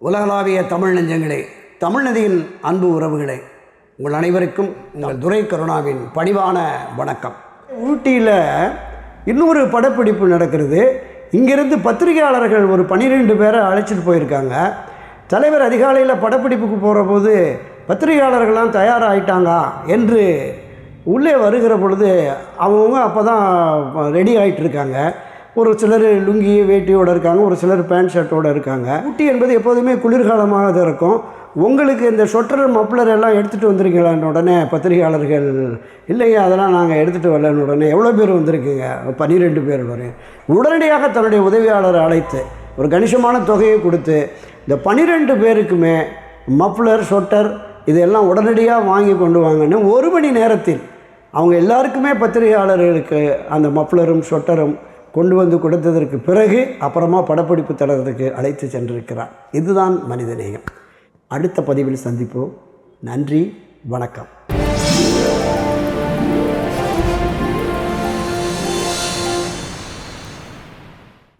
உலகளாவிய தமிழ் நெஞ்சங்களே தமிழ் நதியின் அன்பு உறவுகளே உங்கள் அனைவருக்கும் உங்கள் துரை கருணாவின் பணிவான வணக்கம். ஊட்டியில் இன்னொரு படப்பிடிப்பு நடக்கிறது. இங்கிருந்து பத்திரிகையாளர்கள் ஒரு பன்னிரெண்டு பேரை அழைச்சிட்டு போயிருக்காங்க. தலைவர் அதிகாலையில் படப்பிடிப்புக்கு போகிற போது பத்திரிகையாளர்கள்லாம் தயாராகிட்டாங்க என்று உள்ளே வருகிற பொழுது அவங்கவுங்க அப்போ தான் ரெடி ஆகிட்டு இருக்காங்க ஒரு சிலர் லுங்கி வேட்டியோடு இருக்காங்க ஒரு சிலர் பேண்ட் ஷர்ட்டோடு இருக்காங்க. ஊட்டி என்பது எப்போதுமே குளிர்காலமாக தான் இருக்கும். உங்களுக்கு இந்த சொட்டர் மப்ளர் எல்லாம் எடுத்துகிட்டு வந்திருக்கீங்களான்னு உடனே பத்திரிகையாளர்கள்? இல்லைங்க அதெல்லாம் நாங்கள் எடுத்துகிட்டு வரலன்னு உடனே எவ்வளோ பேர் வந்திருக்கீங்க? பன்னிரெண்டு பேர் வரையும் உடனடியாக தன்னுடைய உதவியாளரை அழைத்து ஒரு கணிசமான தொகையை கொடுத்து இந்த பன்னிரெண்டு பேருக்குமே மப்ளர் சொட்டர் இதெல்லாம் உடனடியாக வாங்கி கொண்டு வாங்கன்னு ஒரு மணி நேரத்தில் அவங்க எல்லாருக்குமே பத்திரிகையாளர்களுக்கு அந்த மப்ளரும் சொட்டரும் கொண்டு வந்து கொடுத்ததற்கு பிறகு அப்புறமா படப்பிடிப்பு தளத்துக்கு அழைத்து சென்றிருக்கிறார். இதுதான் மனிதநேயம். அடுத்த பதிவில் சந்திப்போம். நன்றி வணக்கம்.